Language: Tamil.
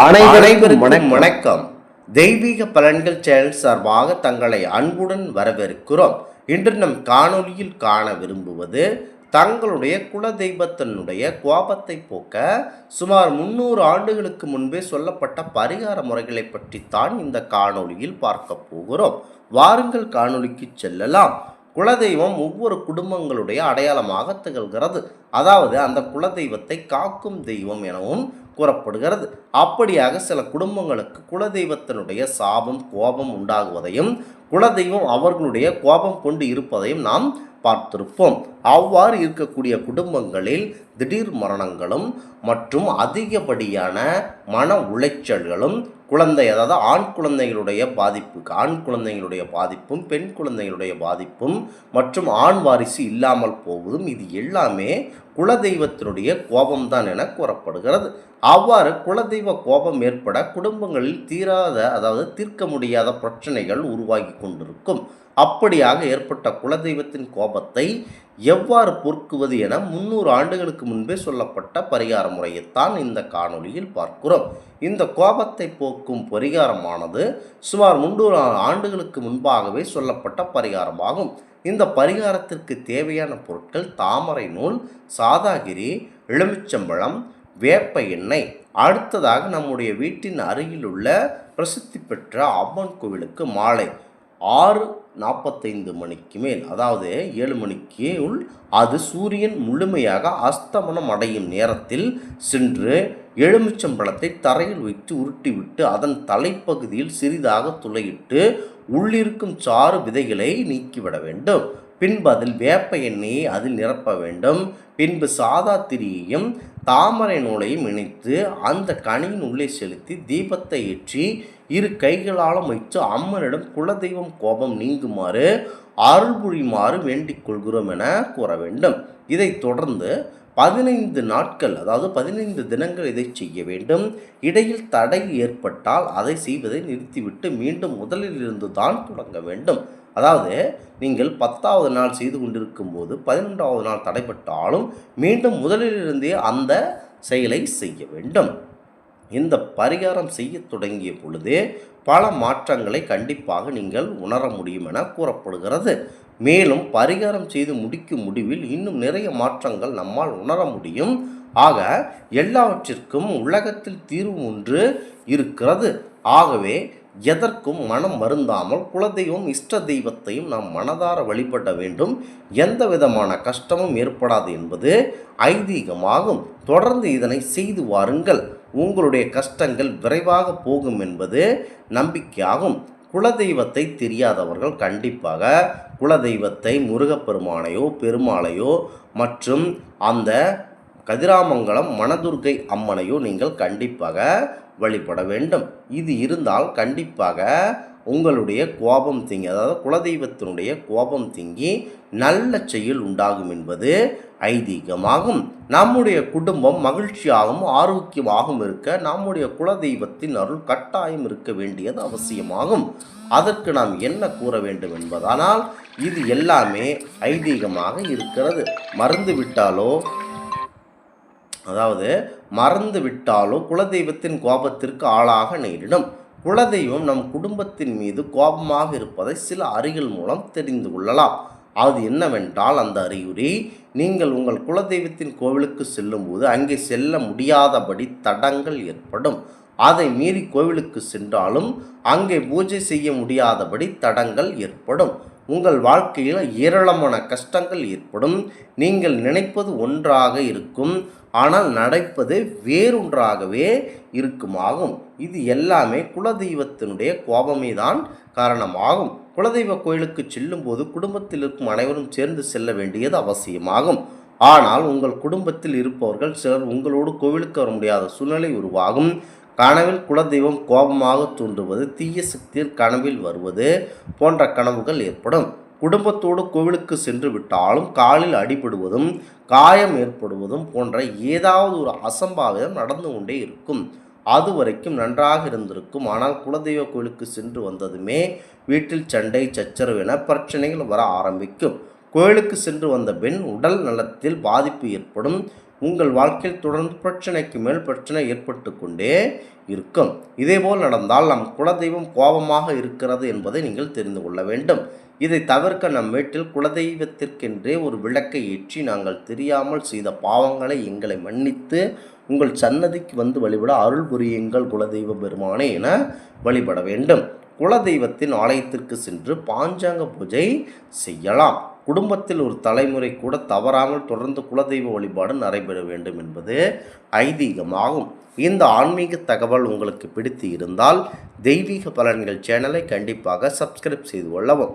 அனைவருக்கும் வணக்கம். தெய்வீக பலன்கள் சேனல் சார்பாக தங்களை அன்புடன் வரவேற்கிறோம். இன்று நம் காணொளியில் காண விரும்புவது தங்களுடைய குல தெய்வத்தினுடைய கோபத்தை போக்க சுமார் முன்னூறு ஆண்டுகளுக்கு முன்பே சொல்லப்பட்ட பரிகார முறைகளை பற்றித்தான் இந்த காணொளியில் பார்க்க போகிறோம். வாருங்கள் காணொளிக்கு செல்லலாம். குலதெய்வம் ஒவ்வொரு குடும்பங்களுடைய அடையாளமாக திகழ்கிறது. அதாவது அந்த குலதெய்வத்தை காக்கும் தெய்வம் எனவும் கூறப்படுகிறது. அப்படியாக சில குடும்பங்களுக்கு குலதெய்வத்தினுடைய சாபம் கோபம் உண்டாகுவதையும் குலதெய்வம் அவர்களுடைய கோபம் கொண்டு இருப்பதையும் நாம் பார்த்திருப்போம். அவ்வாறு இருக்கக்கூடிய குடும்பங்களில் திடீர் மரணங்களும் மற்றும் அதிகப்படியான மன உளைச்சல்களும் குழந்தை அதாவது ஆண் குழந்தைகளுடைய பாதிப்புக்கு ஆண் குழந்தைகளுடைய பாதிப்பும் பெண் குழந்தைகளுடைய பாதிப்பும் மற்றும் ஆண் வாரிசு இல்லாமல் போவதும் இது எல்லாமே குலதெய்வத்தினுடைய கோபம்தான் என கூறப்படுகிறது. அவ்வாறு குலதெய்வ கோபம் ஏற்பட குடும்பங்களில் தீராத அதாவது தீர்க்க முடியாத பிரச்சனைகள் உருவாகி கொண்டிருக்கும். அப்படியாக ஏற்பட்ட குலதெய்வத்தின் கோபத்தை எவ்வாறு பொறுக்குவது என முன்னூறு ஆண்டுகளுக்கு முன்பே சொல்லப்பட்ட பரிகார முறையைத்தான் இந்த காணொளியில் பார்க்கிறோம். இந்த கோபத்தை போக்கும் பரிகாரமானது சுமார் முன்னூறு ஆண்டுகளுக்கு முன்பாகவே சொல்லப்பட்ட பரிகாரமாகும். இந்த பரிகாரத்திற்கு தேவையான பொருட்கள் தாமரை நூல் சாதாகிரி எலுமிச்சம்பழம் வேப்ப எண்ணெய். அடுத்ததாக நம்முடைய வீட்டின் அருகில் உள்ள பிரசித்தி பெற்ற அம்மன் கோவிலுக்கு மாலை ஆறு நாற்பத்தைந்து மணிக்கு மேல். அதாவது ஏழு மணிக்கு உள் அது சூரியன் முழுமையாக அஸ்தமனம் அடையும் நேரத்தில் சென்று எலுமிச்சம்பழத்தை தரையில் வைத்து உருட்டிவிட்டு அதன் தலைப்பகுதியில் சிறிதாக துளையிட்டு உள்ளிருக்கும் சாறு விதைகளை நீக்கிவிட வேண்டும். பின்பு அதில் வேப்ப எண்ணெயை அதில் நிரப்ப வேண்டும். பின்பு சாதா திரியையும் தாமரை நூலையும் இணைத்து அந்த கனியின் உள்ளே செலுத்தி தீபத்தை ஏற்றி இரு கைகளாலும் வைத்து அம்மனிடம் குலதெய்வம் கோபம் நீங்குமாறு அருள் புரியுமாறு வேண்டிக் கொள்கிறோம் என கூற வேண்டும். இதைத் தொடர்ந்து பதினைந்து நாட்கள் அதாவது பதினைந்து தினங்கள் இதை செய்ய வேண்டும். இடையில் தடை ஏற்பட்டால் அதை செய்வதை நிறுத்திவிட்டு மீண்டும் முதலில் இருந்து தான் தொடங்க வேண்டும். அதாவது நீங்கள் பத்தாவது நாள் செய்து கொண்டிருக்கும் போது பதினொன்றாவது நாள் தடைப்பட்டாலும் மீண்டும் முதலிலிருந்தே அந்த செயலை செய்ய வேண்டும். இந்த பரிகாரம் செய்ய தொடங்கிய பொழுதே பல மாற்றங்களை கண்டிப்பாக நீங்கள் உணர முடியும் என கூறப்படுகிறது. மேலும் பரிகாரம் செய்து முடிக்கும் முடிவில் இன்னும் நிறைய மாற்றங்கள் நம்மால் உணர முடியும். ஆக எல்லாவற்றிற்கும் உலகத்தில் தீர்வு ஒன்று இருக்கிறது. ஆகவே எதற்கும் மனம் மருந்தாமல் குலதெய்வம் இஷ்ட தெய்வத்தையும் நாம் மனதார வழிபட வேண்டும். எந்த விதமான கஷ்டமும் ஏற்படாது என்பது ஐதீகமாகும். தொடர்ந்து இதனை செய்து வாருங்கள். உங்களுடைய கஷ்டங்கள் விரைவாக போகும் என்பது நம்பிக்கையாகும். குலதெய்வத்தை தெரியாதவர்கள் கண்டிப்பாக குலதெய்வத்தை முருகப்பெருமானையோ பெருமாளையோ மற்றும் அந்த கதிராமங்கலம் மனதுர்கை அம்மனையோ நீங்கள் கண்டிப்பாக வழிபட வேண்டும். இது இருந்தால் கண்டிப்பாக உங்களுடைய கோபம் திங்கி அதாவது குலதெய்வத்தினுடைய கோபம் திங்கி நல்ல செயல் உண்டாகும் என்பது ஐதீகமாகும். நம்முடைய குடும்பம் மகிழ்ச்சியாகவும் ஆரோக்கியமாகவும் இருக்க நம்முடைய குலதெய்வத்தின் அருள் கட்டாயம் இருக்க வேண்டியது அவசியமாகும். அதற்கு நாம் என்ன கூற வேண்டும் என்பதானால் இது எல்லாமே ஐதீகமாக இருக்கிறது. மறந்து விட்டாலோ அதாவது மறந்து விட்டாலோ குலதெய்வத்தின் கோபத்திற்கு ஆளாக நேரிடும். குலதெய்வம் நம் குடும்பத்தின் மீது கோபமாக இருப்பதை சில அறிகள் மூலம் தெரிந்து கொள்ளலாம். அது என்னவென்றால் அந்த அறிகுறி நீங்கள் உங்கள் குலதெய்வத்தின் கோவிலுக்கு செல்லும்போது அங்கே செல்ல முடியாதபடி தடங்கள் ஏற்படும். அதை மீறி கோவிலுக்கு சென்றாலும் அங்கே பூஜை செய்ய முடியாதபடி தடங்கள் ஏற்படும். உங்கள் வாழ்க்கையில் ஏராளமான கஷ்டங்கள் ஏற்படும். நீங்கள் நினைப்பது ஒன்றாக இருக்கும். ஆனால் நடப்பது வேறொன்றாகவே இருக்குமாகும். இது எல்லாமே குலதெய்வத்தினுடைய கோபமே தான் காரணமாகும். குலதெய்வ கோயிலுக்கு செல்லும்போது குடும்பத்தில் இருக்கும் அனைவரும் சேர்ந்து செல்ல வேண்டியது அவசியமாகும். ஆனால் உங்கள் குடும்பத்தில் இருப்பவர்கள் சிலர் உங்களோடு கோவிலுக்கு வர முடியாத சூழ்நிலை உருவாகும். கனவில் குலதெய்வம் கோபமாக தோன்றுவது தீய சக்தியில் கனவில் வருவது போன்ற கனவுகள் ஏற்படும். குடும்பத்தோடு கோவிலுக்கு சென்று விட்டாலும் காலில் அடிபடுவதும் காயம் ஏற்படுவதும் போன்ற ஏதாவது ஒரு அசம்பாவிதம் நடந்து கொண்டே இருக்கும். அது வரைக்கும் நன்றாக இருந்திருக்கும். ஆனால் குலதெய்வ கோயிலுக்கு சென்று வந்ததுமே வீட்டில் சண்டை சச்சரவு என பிரச்சனைகள் வர ஆரம்பிக்கும். கோயிலுக்கு சென்று வந்த பெண் உடல் நலத்தில் பாதிப்பு ஏற்படும். உங்கள் வாழ்க்கையில் தொடர்ந்து பிரச்சனைக்கு மேல் பிரச்சனை ஏற்பட்டு கொண்டே இருக்கும். இதேபோல் நடந்தால் நம் குலதெய்வம் கோபமாக இருக்கிறது என்பதை நீங்கள் தெரிந்து கொள்ள வேண்டும். இதை தவிர்க்க நம் வீட்டில் குலதெய்வத்திற்கென்றே ஒரு விளக்கை ஏற்றி நாங்கள் தெரியாமல் செய்த பாவங்களை எங்களை மன்னித்து உங்கள் சன்னதிக்கு வந்து வழிபட அருள் புரியுங்கள் குலதெய்வ பெருமானே என வழிபட வேண்டும். குலதெய்வத்தின் ஆலயத்திற்கு சென்று பாஞ்சாங்க பூஜை செய்யலாம். குடும்பத்தில் ஒரு தலைமுறை கூட தவறாமல் தொடர்ந்து குலதெய்வ வழிபாடு நடைபெற வேண்டும் என்பது ஐதீகமாகும். இந்த ஆன்மீக தகவல் உங்களுக்கு பிடித்து இருந்தால் தெய்வீக பலன்கள் சேனலை கண்டிப்பாக சப்ஸ்கிரைப் செய்து கொள்ளவும்.